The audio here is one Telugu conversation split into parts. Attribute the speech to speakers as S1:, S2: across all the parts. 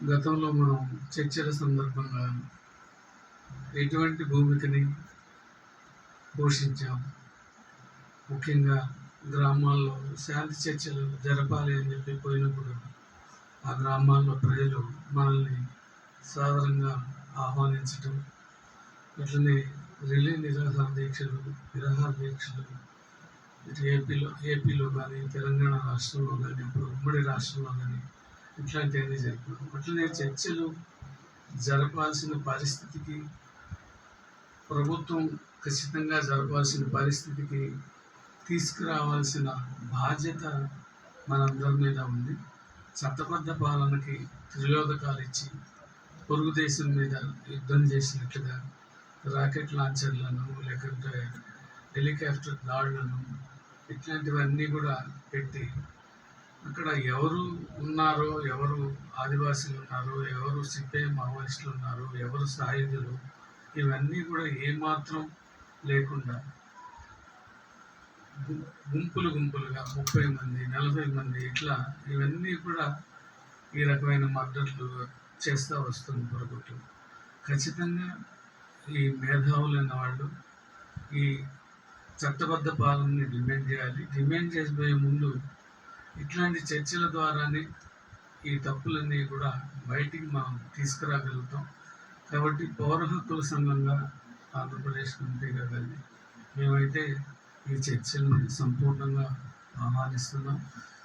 S1: గతంలో మనం చర్చల సందర్భంగా ఎటువంటి భూమికని పోషించాం? ముఖ్యంగా గ్రామాల్లో శాంతి చర్చలు జరపాలి అని చెప్పి పోయినప్పుడు ఆ గ్రామాల్లో ప్రజలు మనల్ని సాధారణంగా ఆహ్వానించటం అట్లనే రిలే నిరాహార దీక్షలు నిరాహార దీక్షలు ఇటు ఏపీలో ఏపీలో కానీ తెలంగాణ రాష్ట్రంలో కానీ అప్పుడు ఉమ్మడి రాష్ట్రంలో కానీ ఇట్లాంటివన్నీ జరుగుతుంది అట్లనే చర్చలు జరపాల్సిన పరిస్థితికి ప్రభుత్వం ఖచ్చితంగా జరపాల్సిన పరిస్థితికి తీసుకురావాల్సిన బాధ్యత మనందరి మీద ఉంది. చట్టబద్ధ పాలనకి త్రిలోదకాలు ఇచ్చి పొరుగు దేశం మీద యుద్ధం చేసినట్లుగా రాకెట్ లాంచర్లను లేకుంటే హెలికాప్టర్ దాడులను ఇట్లాంటివన్నీ కూడా పెట్టి అక్కడ ఎవరు ఉన్నారో ఎవరు ఆదివాసీలు ఉన్నారో ఎవరు సిపిఐ మావోయిస్టులు ఉన్నారో ఎవరు సాయుధులు ఇవన్నీ కూడా ఏమాత్రం లేకుండా గుంపులు గుంపులుగా ముప్పై మంది నలభై మంది ఇట్లా ఇవన్నీ కూడా ఈ రకమైన మద్దతులు చేస్తూ వస్తుంది ప్రభుత్వం. ఖచ్చితంగా ఈ మేధావులైన వాళ్ళు ఈ చట్టబద్ధ పాలనని డిమాండ్ చేయాలి. డిమాండ్ చేసిపోయే ముందు ఇట్లాంటి చర్చల ద్వారానే ఈ తప్పులన్నీ కూడా బయటికి మనం తీసుకురాగలుగుతాం. కాబట్టి పౌర హక్కుల సంఘంగా ఆంధ్రప్రదేశ్ కమిటీగా కానీ మేమైతే ఈ చర్చల్ని సంపూర్ణంగా ఆహ్వానిస్తున్నాం.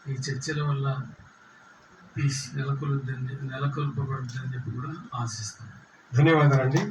S1: ఈ చర్చల వల్ల పీస్ నెలకొలుద్దని నెలకొల్పబడుతుందని చెప్పి కూడా ఆశిస్తున్నాం.
S2: ధన్యవాదాలండి.